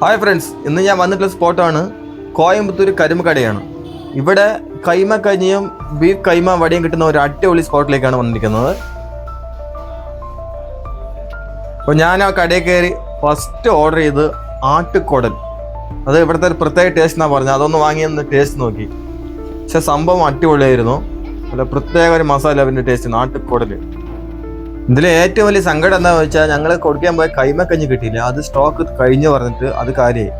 Hi friends ഇന്ന് ഞാൻ വന്നിട്ടുള്ള സ്പോട്ടാണ് കോയമ്പത്തൂർ കരിമക്കടയാണ്. ഇവിടെ കൈമ കഞ്ഞിയും ബീഫ് കൈമ വടിയും കിട്ടുന്ന ഒരു അടിപൊളി സ്പോട്ടിലേക്കാണ് വന്നിരിക്കുന്നത്. അപ്പോൾ ഞാൻ ആ കടയിൽ കയറി ഫസ്റ്റ് ഓർഡർ ചെയ്ത് ആട്ടുക്കുടൽ അത് ഇവിടുത്തെ ഒരു പ്രത്യേക ടേസ്റ്റ് എന്നാണ് പറഞ്ഞത്. അതൊന്ന് വാങ്ങി ഒന്ന് ടേസ്റ്റ് നോക്കി. പക്ഷെ സംഭവം അടിപൊളിയായിരുന്നു. അല്ല പ്രത്യേക ഒരു മസാല അതിന്റെ ടേസ്റ്റ് നാട്ടുകുടൽ ഇതിൽ ഏറ്റവും വലിയ സങ്കടം എന്താണെന്ന് വെച്ചാൽ ഞങ്ങൾ കൊടുക്കാൻ പോയ കൈമക്കഞ്ഞി കിട്ടിയില്ല? അത് സ്റ്റോക്ക് കഴിഞ്ഞു പറഞ്ഞിട്ട് അത് കാര്യമായി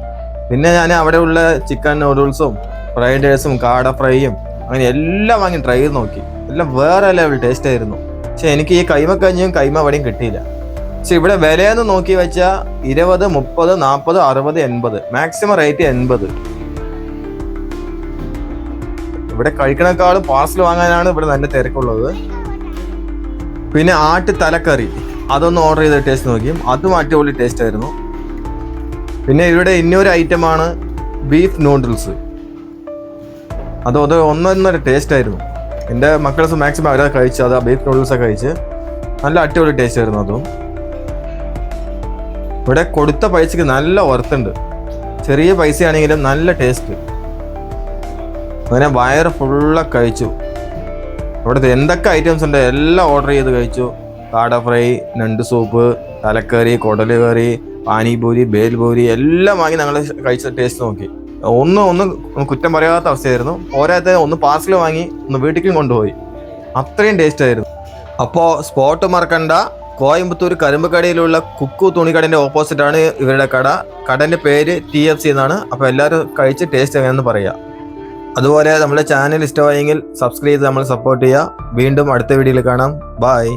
പിന്നെ ഞാൻ അവിടെ ഉള്ള ചിക്കൻ നൂഡിൽസും ഫ്രൈഡ് റൈസും കാട ഫ്രൈയും അങ്ങനെ എല്ലാം വാങ്ങി ട്രൈ ചെയ്ത് നോക്കി. എല്ലാം വേറെ ലെവൽ ടേസ്റ്റ് ആയിരുന്നു. പക്ഷെ എനിക്ക് ഈ കൈമക്കഞ്ഞും കൈമ വടിയും കിട്ടിയില്ല. പക്ഷെ ഇവിടെ വിലയെന്ന് നോക്കി വെച്ചാൽ ഇരുപത് മുപ്പത് നാൽപ്പത് അറുപത് എൺപത്. മാക്സിമം റേറ്റ് എൺപത്. ഇവിടെ കഴിക്കണേക്കാളും പാർസൽ വാങ്ങാനാണ് ഇവിടെ നല്ല തിരക്കുള്ളത്. പിന്നെ ആട്ട് തലക്കറി. അതൊന്ന് ഓർഡർ ചെയ്ത് ടേസ്റ്റ് നോക്കി അതും അടിപൊളി ടേസ്റ്റ് ആയിരുന്നു. പിന്നെ ഇവിടെ ഇന്നൊരു ഐറ്റമാണ് ബീഫ് നൂഡിൽസ് അത് അത് ഒന്നൊന്നര ടേസ്റ്റ് ആയിരുന്നു. എന്റെ മക്കൾസ് മാക്സിമം അവരത് കഴിച്ചു അത് ബീഫ് നൂഡിൽസൊക്കെ കഴിച്ച് നല്ല അടിപൊളി ടേസ്റ്റ് ആയിരുന്നു അതും. ഇവിടെ കൊടുത്ത പൈസക്ക് നല്ല വർത്തുണ്ട് ചെറിയ പൈസയാണെങ്കിലും നല്ല ടേസ്റ്റ് അങ്ങനെ വയറ് ഫുള്ള് കഴിച്ചു. ഇവിടുത്തെ എന്തൊക്കെ ഐറ്റംസ് ഉണ്ട്? എല്ലാം ഓർഡർ ചെയ്ത് കഴിച്ചു. കാട ഫ്രൈ നണ്ട് സൂപ്പ് തലക്കറി കുടൽ കറി പാനിപൂരി ബേൽപൂരി എല്ലാം വാങ്ങി ഞങ്ങൾ കഴിച്ച ടേസ്റ്റ് നോക്കി. ഒന്നും ഒന്നും കുറ്റം പറയാത്ത അവസ്ഥയായിരുന്നു. പോരാത്ത ഒന്ന് പാർസൽ വാങ്ങി ഒന്ന് വീട്ടിലേക്കും കൊണ്ടുപോയി. അത്രയും ടേസ്റ്റ് ആയിരുന്നു. അപ്പോൾ സ്പോട്ട് മറക്കണ്ട. കോയമ്പത്തൂർ കരിമ്പക്കടയിലുള്ള കുക്കു തുണിക്കടന്റെ ഓപ്പോസിറ്റാണ് ഇവരുടെ കട. കടന്റെ പേര് ടി എഫ് സി എന്നാണ്. അപ്പോൾ എല്ലാവരും കഴിച്ച് ടേസ്റ്റ് എങ്ങനെയെന്ന് പറയുക അതുപോലെ നമ്മുടെ ചാനൽ ഇഷ്ടമായെങ്കിൽ സബ്സ്ക്രൈബ് ചെയ്ത് നമ്മൾ സപ്പോർട്ട് ചെയ്യുക. വീണ്ടും അടുത്ത വീഡിയോയിൽ കാണാം. ബായ്